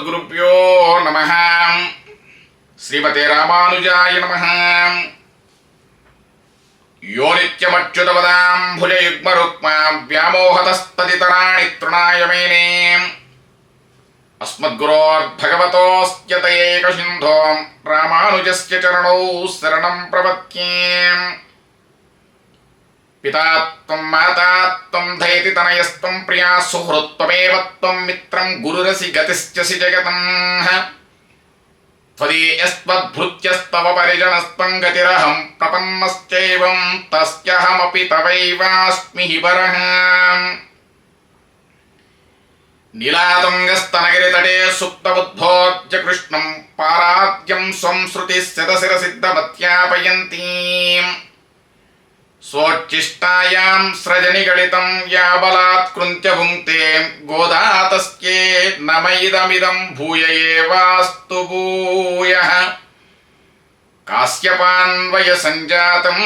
सद्गुरुभ्यो नमः। श्रीमते रामानुजाय नमः। यो नित्यमच्युतपदाम्भुजयुग्मरुक्मा व्यामोहतस्तदितराणि तृणाय मेने अस्मद्गुरोर्भगवतोऽस्त्यत एकसिन्धों रामानुजस्य चरणौ शरणं प्रपत्ये पिता त्वं माता त्वं धैति तनयस्त्वं प्रिया सुहृत्त्वमेव त्वं मित्रं गुरुरसि गतिश्चसि जगतः त्वदीयस्त्वद्भृत्यस्तव परिजनस्त्वं गतिरहं प्रपन्नश्चैवं तस्यहमपि तवैवास्मि हि वरः। नीलातुङ्गस्तनगिरितटे पाराद्यं संसृतिः स्वोच्छिष्टायां स्रजनिगलितं या बलात् कृन्त्य भुङ्क्ते गोदा तस्ये नमैदमिदं भूय एवास्तु भूयः कास्यपान्वयसञ्जातं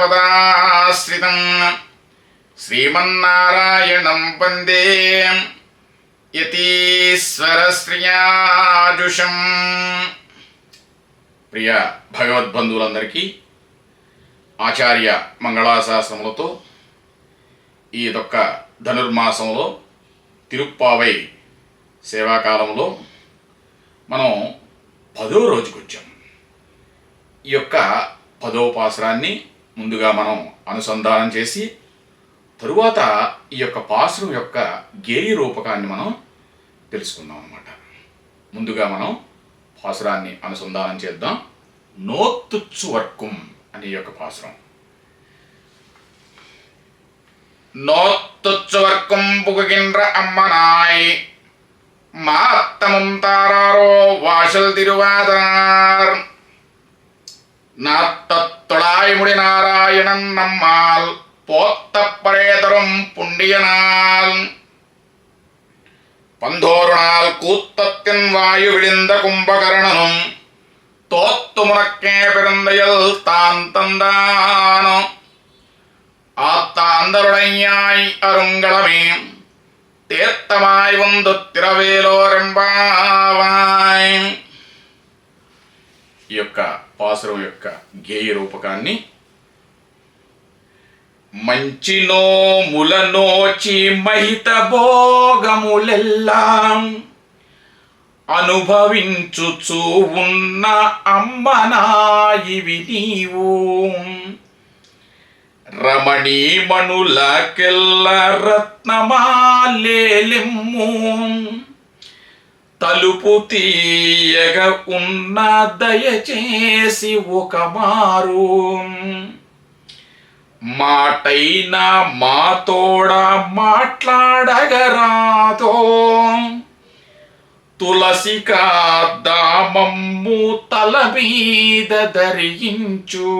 नारायणपदाश्रितं श्रीमन्नारायणं वन्दे యతీశ్వరశ్రియాజుషం ప్రియ భగవద్బంధువులందరికీ ఆచార్య మంగళాశాసనములతో ఈ యొక్క ధనుర్మాసంలో తిరుప్పావై సేవాకాలంలో మనం పదో రోజుకి వచ్చాం ఈ యొక్క పదోపాసరాన్ని ముందుగా మనం అనుసంధానం చేసి తరువాత ఈ యొక్క పాసురం యొక్క గేయ రూపకాన్ని మనం తెలుసుకుందాం అన్నమాట ముందుగా మనం పాసురాన్ని అనుసంధానం చేద్దాం. నోత్తుచ్చు వర్కుం అనే యొక్క పాసురం நோத்துச்சு வர்க்கும் புகுகின்ற அம்மனாய் மாத்தமும் தாராரோ வாசல் திருவாதார் நாத்தத்தொழாய் முடி நாராயணன் நம்மால் போத்த பரேதரும் புண்டியனால் பந்தோருனால் கூத்தத்தின் வாயு விழிந்த கும்பகர்ணனும் മുത്തുമുടക്കേ പിറന്തയൽ താൻ തന്താനോ ആ താന്തറുടങ്ങിയായി അരുങ്കളമേ. തീർത്ഥമായി വന്നു തിരവേലോరంబావాయ్ ఈ యొక్క పాసురం యొక్క గేయ రూపకాన్ని మంచినో ములనోచి మహిత ഭോഗമുലെല്ലാം అనుభవించుచు ఉన్న అమ్మనాయివి నీవు. రమణీమణులకెల్ల రత్నమాలేలిమ్ము. తలుపు తీయగ ఉన్న దయచేసి ఒక మారు మాటైనా మాతోడ మాట్లాడగరాతో తులసిక దామమ్ము తల మీద ధరించు.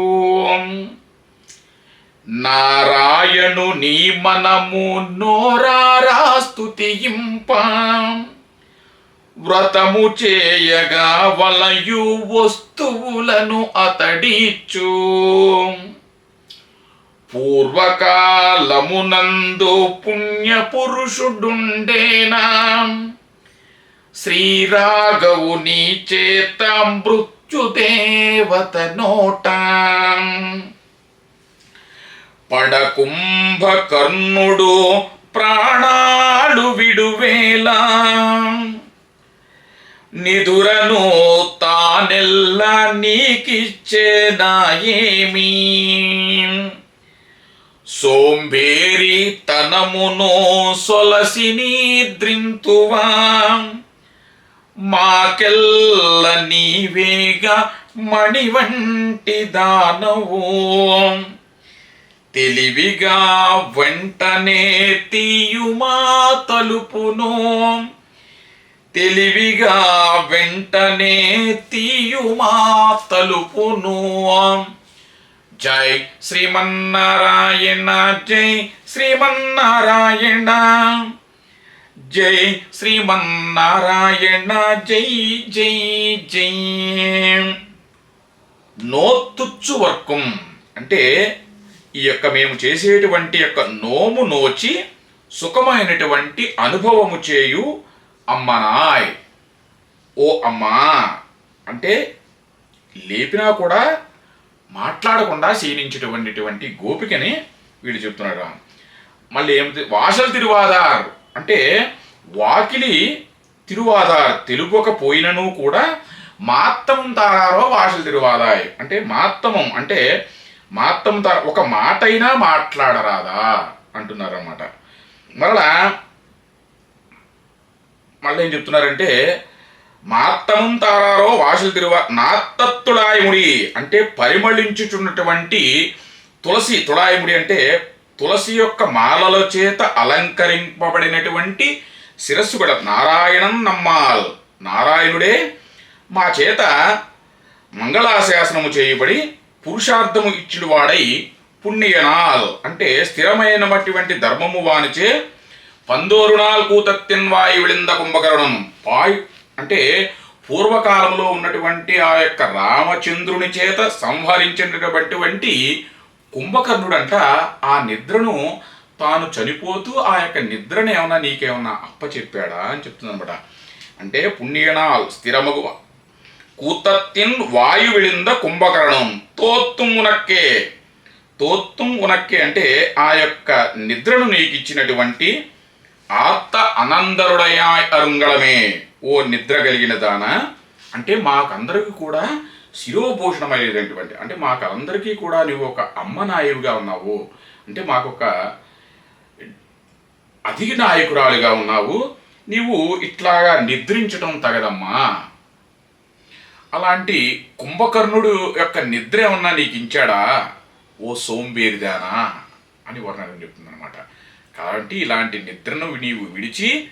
నారాయణు నీ మనము నోరారా స్తుతింప వ్రతము చేయగా వలయు వస్తువులను అతడిచ్చు. పూర్వకాలమునందు పుణ్య పురుషుడుండేనా శ్రీరాఘవు నీ చేత మృత్యుదేవత నోట. పడకుంభకర్ణుడు ప్రాణాలు విడువేలా. నిదురను తానెల్ల నీకిచ్చేనా ఏమీ సోంబేరి తనమును సొలసి నిద్రింతువా. మాకెల్ల నీవేగా మణి వంటి దానవు. తెలివిగా వెంటనే తీయుమా తలుపును. తెలివిగా వెంటనే తీయుమా తలుపును. జై శ్రీమన్నారాయణ జై శ్రీమన్నారాయణ. జై శ్రీమన్నారాయణ జై జై జై. నోత్తుచ్చు వర్గం అంటే ఈ యొక్క మేము చేసేటువంటి యొక్క నోము నోచి సుఖమైనటువంటి అనుభవము చేయు అమ్మనాయ్ ఓ అమ్మా. అంటే లేపినా కూడా మాట్లాడకుండా క్షీణించేటువంటిటువంటి గోపికని వీళ్ళు చెప్తున్నాడు. మళ్ళీ ఏమిటి? వాసలు తిరువాదార్. అంటే వాకిలి తిరువాదార్ తెలుపకపోయినను కూడా మాత్తమం తారారో వాసల్ తిరువాదాయ్ అంటే మాత్తమం అంటే మాత్తం తార ఒక మాట అయినా మాట్లాడరాదా అంటున్నారు అన్నమాట మరలా మళ్ళీ ఏం చెప్తున్నారంటే మాత్తమం తారారో వాసులు తిరువ నాత్తత్తుడాయముడి అంటే పరిమళించుచున్నటువంటి తులసి తుడాయముడి అంటే తులసి యొక్క మాలల చేత అలంకరింపబడినటువంటి శిరస్సు కూడా నారాయణం నమ్మాల్. నారాయణుడే మా చేత మంగళాశాసనము చేయబడి పురుషార్థము ఇచ్చిన వాడై పుణ్యనాల్. అంటే స్థిరమైనటువంటి ధర్మము వానిచే పందోరుణాల్ కూతత్తిన్ వాయి విళింద కుంభకరణం. పాయ్ అంటే పూర్వకాలంలో ఉన్నటువంటి ఆ యొక్క రామచంద్రుని చేత సంహరించినటువంటి కుంభకర్ణుడంట ఆ నిద్రను తాను చనిపోతూ ఆ యొక్క నిద్రను ఏమన్నా నీకేమన్నా అప్పచెప్పాడా అని చెప్తుందనమాట అంటే పుణ్యనాల్ స్థిరమగు కూతత్తిన్ వాయు విళింద కుంభకరణం. తోత్తుం ఉనక్కే. తోత్తుం ఉనక్కే అంటే ఆ యొక్క నిద్రను నీకు ఇచ్చినటువంటి ఆత్త అనందరుడయా అరుంగళమే. ఓ నిద్ర కలిగిన దాన? అంటే మాకందరికి కూడా శిరోభూషణమైనటువంటి అంటే మాకు అందరికీ కూడా నువ్వు ఒక అమ్మ నాయుడుగా ఉన్నావు. అంటే మాకొక అధిక నాయకురాలుగా ఉన్నావు. నీవు ఇట్లాగా నిద్రించడం తగదమ్మా. అలాంటి కుంభకర్ణుడు యొక్క నిద్ర ఏమన్నా నీకు ఇచ్చాడా? ఓ సోంబేరిదానా అని వర్ణన చెప్తుందనమాట కాబట్టి ఇలాంటి నిద్రను నీవు విడిచి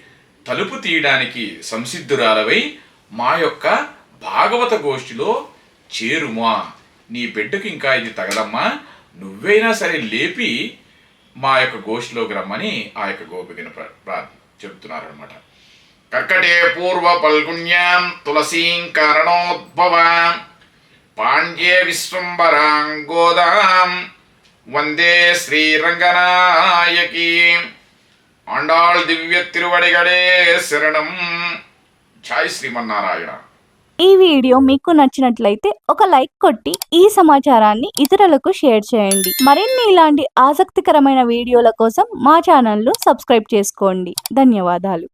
తలుపు తీయడానికి సంసిద్ధురాలవై మా యొక్క భాగవత గోష్ఠిలో చేరుమా. నీ బిడ్డకు ఇంకా ఇది తగదమ్మా. నువ్వైనా సరే లేపి మా యొక్క గోష్ఠిలోకి రమ్మని ఆ యొక్క గోపికను ప్ర- ప్రా- చెప్తున్నారనమాట కర్కటే పూర్వ పల్గుణ్యాం తులసీం కారణోద్భవాం పాండ్యే విశ్వంబరాం గోదాం వందే శ్రీరంగనాయకి. ఆండాళ్ దివ్య తిరువడిగడే శరణం. ఛాయ్ శ్రీమన్నారాయణ. ఈ వీడియో మీకు నచ్చినట్లయితే ఒక లైక్ కొట్టి ఈ సమాచారాన్ని ఇతరులకు షేర్ చేయండి. మరిన్ని ఇలాంటి ఆసక్తికరమైన వీడియోల కోసం మా ఛానల్ను సబ్స్క్రైబ్ చేసుకోండి. ధన్యవాదాలు.